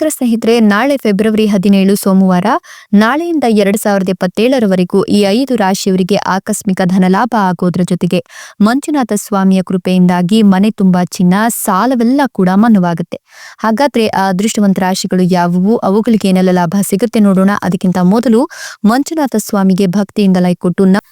ನಮಸ್ಕಾರ ಸ್ನೇಹಿತರೆ, ನಾಳೆ ಫೆಬ್ರವರಿ ಹದಿನೇಳು ಸೋಮವಾರ, ನಾಳೆಯಿಂದ ಎರಡ್ ಸಾವಿರದ ಇಪ್ಪತ್ತೇಳರವರೆಗೂ ಈ ಐದು ರಾಶಿಯವರಿಗೆ ಆಕಸ್ಮಿಕ ಧನಲಾಭ ಆಗೋದ್ರ ಜೊತೆಗೆ ಮಂಜುನಾಥ ಸ್ವಾಮಿಯ ಕೃಪೆಯಿಂದಾಗಿ ಮನೆ ತುಂಬಾ ಚಿನ್ನ, ಸಾಲವೆಲ್ಲ ಕೂಡ ಮನ್ನವಾಗುತ್ತೆ. ಹಾಗಾದ್ರೆ ಆ ಅದೃಷ್ಟವಂತ ರಾಶಿಗಳು ಯಾವುವು? ಅವುಗಳಿಗೆ ಏನೆಲ್ಲ ಲಾಭ ಸಿಗುತ್ತೆ ನೋಡೋಣ. ಅದಕ್ಕಿಂತ ಮೊದಲು ಮಂಜುನಾಥ ಸ್ವಾಮಿಗೆ ಭಕ್ತಿಯಿಂದ ಲೈಕ್ ಕೊಟ್ಟು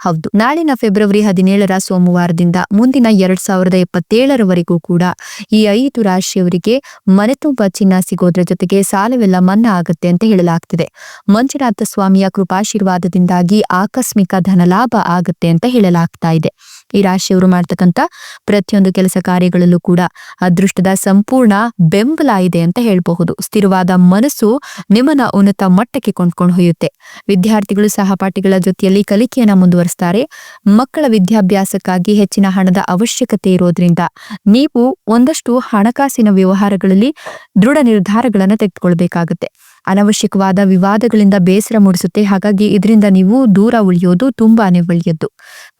ಹೌದು. ನಾಳಿನ ಫೆಬ್ರವರಿ ಹದಿನೇಳರ ಸೋಮವಾರದಿಂದ ಮುಂದಿನ ಎರಡ್ ಸಾವಿರದ ಎಪ್ಪತ್ತೇಳರವರೆಗೂ ಕೂಡ ಈ ಐದು ರಾಶಿಯವರಿಗೆ ಮನೆ ತುಂಬ ಚಿನ್ನ ಸಿಗೋದ್ರ ಜೊತೆಗೆ ಸಾಲವೆಲ್ಲ ಮನ್ನಾ ಆಗುತ್ತೆ ಅಂತ ಹೇಳಲಾಗ್ತಿದೆ. ಮಂಜುನಾಥ ಸ್ವಾಮಿಯ ಕೃಪಾಶೀರ್ವಾದದಿಂದಾಗಿ ಆಕಸ್ಮಿಕ ಧನಲಾಭ ಆಗುತ್ತೆ ಅಂತ ಹೇಳಲಾಗ್ತಾ ಇದೆ. ಈ ರಾಶಿಯವರು ಮಾಡ್ತಕ್ಕಂಥ ಪ್ರತಿಯೊಂದು ಕೆಲಸ ಕಾರ್ಯಗಳಲ್ಲೂ ಕೂಡ ಅದೃಷ್ಟದ ಸಂಪೂರ್ಣ ಬೆಂಬಲ ಇದೆ ಅಂತ ಹೇಳಬಹುದು. ಸ್ಥಿರವಾದ ಮನಸ್ಸು ನಿಮ್ಮನ್ನ ಉನ್ನತ ಮಟ್ಟಕ್ಕೆ ಕೊಂಡ್ಕೊಂಡು ಒಯ್ಯುತ್ತೆ ವಿದ್ಯಾರ್ಥಿಗಳು ಸಹಪಾಠಿಗಳ ಜೊತೆಯಲ್ಲಿ ಕಲಿಕೆಯನ್ನ ಮುಂದುವರಿಸ್ತಾರೆ. ಮಕ್ಕಳ ವಿದ್ಯಾಭ್ಯಾಸಕ್ಕಾಗಿ ಹೆಚ್ಚಿನ ಹಣದ ಅವಶ್ಯಕತೆ ಇರೋದ್ರಿಂದ ನೀವು ಒಂದಷ್ಟು ಹಣಕಾಸಿನ ವ್ಯವಹಾರಗಳಲ್ಲಿ ದೃಢ ನಿರ್ಧಾರಗಳನ್ನು ತೆಗೆದುಕೊಳ್ಬೇಕಾಗುತ್ತೆ. ಅನವಶ್ಯಕವಾದ ವಿವಾದಗಳಿಂದ ಬೇಸರ ಮೂಡಿಸುತ್ತೆ. ಹಾಗಾಗಿ ಇದರಿಂದ ನೀವು ದೂರ ಉಳಿಯೋದು ತುಂಬಾನೇ ಒಳ್ಳೆಯದ್ದು.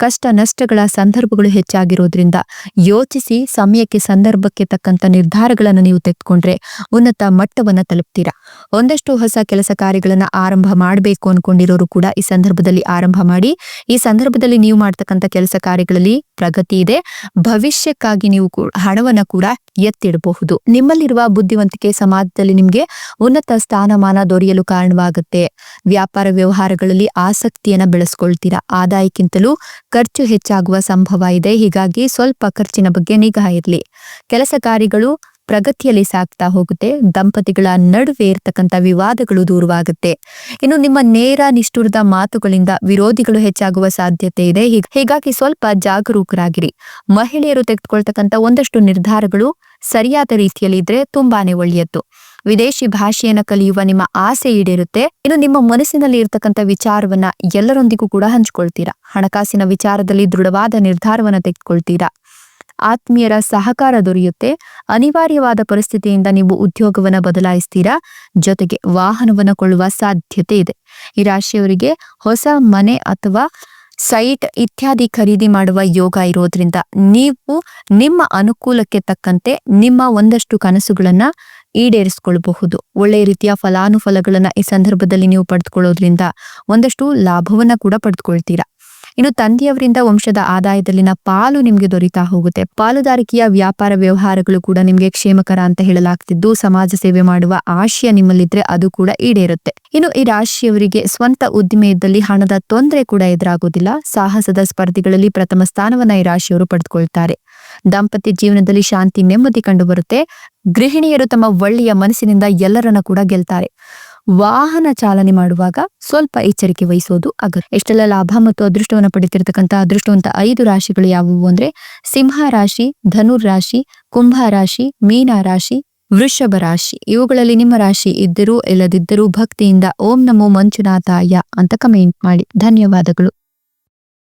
ಕಷ್ಟ ನಷ್ಟಗಳ ಸಂದರ್ಭಗಳು ಹೆಚ್ಚಾಗಿರೋದ್ರಿಂದ ಯೋಚಿಸಿ ಸಮಯಕ್ಕೆ ಸಂದರ್ಭಕ್ಕೆ ತಕ್ಕಂತ ನಿರ್ಧಾರಗಳನ್ನು ನೀವು ತೆಗೆದುಕೊಂಡ್ರೆ ಉನ್ನತ ಮಟ್ಟವನ್ನ ತಲುಪ್ತೀರಾ? ಒಂದಷ್ಟು ಹೊಸ ಕೆಲಸ ಕಾರ್ಯಗಳನ್ನ ಆರಂಭ ಮಾಡಬೇಕು ಅನ್ಕೊಂಡಿರೋರು ಕೂಡ ಈ ಸಂದರ್ಭದಲ್ಲಿ ಆರಂಭ ಮಾಡಿ. ಈ ಸಂದರ್ಭದಲ್ಲಿ ನೀವು ಮಾಡ್ತಕ್ಕಂಥ ಕೆಲಸ ಕಾರ್ಯಗಳಲ್ಲಿ ಪ್ರಗತಿ ಇದೆ. ಭವಿಷ್ಯಕ್ಕಾಗಿ ನೀವು ಹಣವನ್ನ ಕೂಡ ಎತ್ತಿಡಬಹುದು. ನಿಮ್ಮಲ್ಲಿರುವ ಬುದ್ಧಿವಂತಿಕೆ ಸಮಾಜದಲ್ಲಿ ನಿಮ್ಗೆ ಉನ್ನತ ಸ್ಥಾನಮಾನ ದೊರೆಯಲು ಕಾರಣವಾಗುತ್ತೆ. ವ್ಯಾಪಾರ ವ್ಯವಹಾರಗಳಲ್ಲಿ ಆಸಕ್ತಿಯನ್ನ ಬೆಳೆಸ್ಕೊಳ್ತೀರಾ. ಆದಾಯಕ್ಕಿಂತಲೂ ಖರ್ಚು ಹೆಚ್ಚಾಗುವ ಸಂಭವ ಇದೆ. ಹೀಗಾಗಿ ಸ್ವಲ್ಪ ಖರ್ಚಿನ ಬಗ್ಗೆ ನಿಗಾ ಇರಲಿ. ಕೆಲಸ ಕಾರ್ಯಗಳು ಪ್ರಗತಿಯಲ್ಲಿ ಸಾಗ್ತಾ ಹೋಗುತ್ತೆ. ದಂಪತಿಗಳ ನಡುವೆ ಇರ್ತಕ್ಕಂಥ ವಿವಾದಗಳು ದೂರವಾಗುತ್ತೆ. ಇನ್ನು ನಿಮ್ಮ ನೇರ ನಿಷ್ಠುರದ ಮಾತುಗಳಿಂದ ವಿರೋಧಿಗಳು ಹೆಚ್ಚಾಗುವ ಸಾಧ್ಯತೆ ಇದೆ. ಹೀಗ್- ಹೀಗಾಗಿ ಸ್ವಲ್ಪ ಜಾಗರೂಕರಾಗಿರಿ. ಮಹಿಳೆಯರು ತೆಗೆದುಕೊಳ್ತಕ್ಕಂಥ ಒಂದಷ್ಟು ನಿರ್ಧಾರಗಳು ಸರಿಯಾದ ರೀತಿಯಲ್ಲಿ ಇದ್ರೆ ತುಂಬಾನೇ ಒಳ್ಳೆಯದ್ದು. ವಿದೇಶಿ ಭಾಷೆಯನ್ನು ಕಲಿಯುವ ನಿಮ್ಮ ಆಸೆ ಈಡೇರುತ್ತೆ. ಇನ್ನು ನಿಮ್ಮ ಮನಸ್ಸಿನಲ್ಲಿ ಇರತಕ್ಕಂಥ ವಿಚಾರವನ್ನ ಎಲ್ಲರೊಂದಿಗೂ ಕೂಡ ಹಂಚ್ಕೊಳ್ತೀರಾ? ಹಣಕಾಸಿನ ವಿಚಾರದಲ್ಲಿ ದೃಢವಾದ ನಿರ್ಧಾರವನ್ನ ತೆಗೆದುಕೊಳ್ತೀರಾ? ಆತ್ಮೀಯರ ಸಹಕಾರ ದೊರೆಯುತ್ತೆ. ಅನಿವಾರ್ಯವಾದ ಪರಿಸ್ಥಿತಿಯಿಂದ ನೀವು ಉದ್ಯೋಗವನ್ನ ಬದಲಾಯಿಸ್ತೀರಾ? ಜೊತೆಗೆ ವಾಹನವನ್ನು ಕೊಳ್ಳುವ ಸಾಧ್ಯತೆ ಇದೆ. ಈ ರಾಶಿಯವರಿಗೆ ಹೊಸ ಮನೆ ಅಥವಾ ಸೈಟ್ ಇತ್ಯಾದಿ ಖರೀದಿ ಮಾಡುವ ಯೋಗ ಇರೋದ್ರಿಂದ ನೀವು ನಿಮ್ಮ ಅನುಕೂಲಕ್ಕೆ ತಕ್ಕಂತೆ ನಿಮ್ಮ ಒಂದಷ್ಟು ಕನಸುಗಳನ್ನ ಈಡೇರಿಸಿಕೊಳ್ಳಬಹುದು ಒಳ್ಳೆಯ ರೀತಿಯ ಫಲಾನುಫಲಗಳನ್ನ ಈ ಸಂದರ್ಭದಲ್ಲಿ ನೀವು ಪಡೆದುಕೊಳ್ಳೋದ್ರಿಂದ ಒಂದಷ್ಟು ಲಾಭವನ್ನ ಕೂಡ ಪಡೆದುಕೊಳ್ತೀರಾ. ಇನ್ನು ತಂದೆಯವರಿಂದ ವಂಶದ ಆದಾಯದಲ್ಲಿನ ಪಾಲು ನಿಮಗೆ ದೊರೀತಾ ಹೋಗುತ್ತೆ. ಪಾಲುದಾರಿಕೆಯ ವ್ಯಾಪಾರ ವ್ಯವಹಾರಗಳು ಕೂಡ ನಿಮಗೆ ಕ್ಷೇಮಕರ ಅಂತ ಹೇಳಲಾಗ್ತಿದ್ದು, ಸಮಾಜ ಸೇವೆ ಮಾಡುವ ಆಶಯ ನಿಮ್ಮಲ್ಲಿದ್ರೆ ಅದು ಕೂಡ ಈಡೇರುತ್ತೆ. ಇನ್ನು ಈ ರಾಶಿಯವರಿಗೆ ಸ್ವಂತ ಉದ್ದಿಮೆ ಇದ್ದಲ್ಲಿ ಹಣದ ತೊಂದರೆ ಕೂಡ ಎದುರಾಗೋದಿಲ್ಲ. ಸಾಹಸದ ಸ್ಪರ್ಧೆಗಳಲ್ಲಿ ಪ್ರಥಮ ಸ್ಥಾನವನ್ನ ಈ ರಾಶಿಯವರು ಪಡೆದುಕೊಳ್ತಾರೆ. ದಾಂಪತ್ಯ ಜೀವನದಲ್ಲಿ ಶಾಂತಿ ನೆಮ್ಮದಿ ಕಂಡುಬರುತ್ತೆ. ಗೃಹಿಣಿಯರು ತಮ್ಮ ಒಳ್ಳೆಯ ಮನಸ್ಸಿನಿಂದ ಎಲ್ಲರನ್ನ ಕೂಡ ಗೆಲ್ತಾರೆ. ವಾಹನ ಚಾಲನೆ ಮಾಡುವಾಗ ಸ್ವಲ್ಪ ಎಚ್ಚರಿಕೆ ವಹಿಸೋದು ಅಗತ್ಯ. ಎಷ್ಟೆಲ್ಲ ಲಾಭ ಮತ್ತು ಅದೃಷ್ಟವನ್ನು ಪಡಿತಿರ್ತಕ್ಕಂಥ ಅದೃಷ್ಟವಂತ ಐದು ರಾಶಿಗಳು ಯಾವುವು ಅಂದ್ರೆ ಸಿಂಹ ರಾಶಿ, ಧನುರ್ ರಾಶಿ, ಕುಂಭ ರಾಶಿ, ಮೀನ ರಾಶಿ, ವೃಷಭ ರಾಶಿ. ಇವುಗಳಲ್ಲಿ ನಿಮ್ಮ ರಾಶಿ ಇದ್ದರೂ, ಇಲ್ಲದಿದ್ದರೂ ಭಕ್ತಿಯಿಂದ ಓಂ ನಮೋ ಮಂಜುನಾಥಾಯ ಅಂತ ಕಮೆಂಟ್ ಮಾಡಿ. ಧನ್ಯವಾದಗಳು.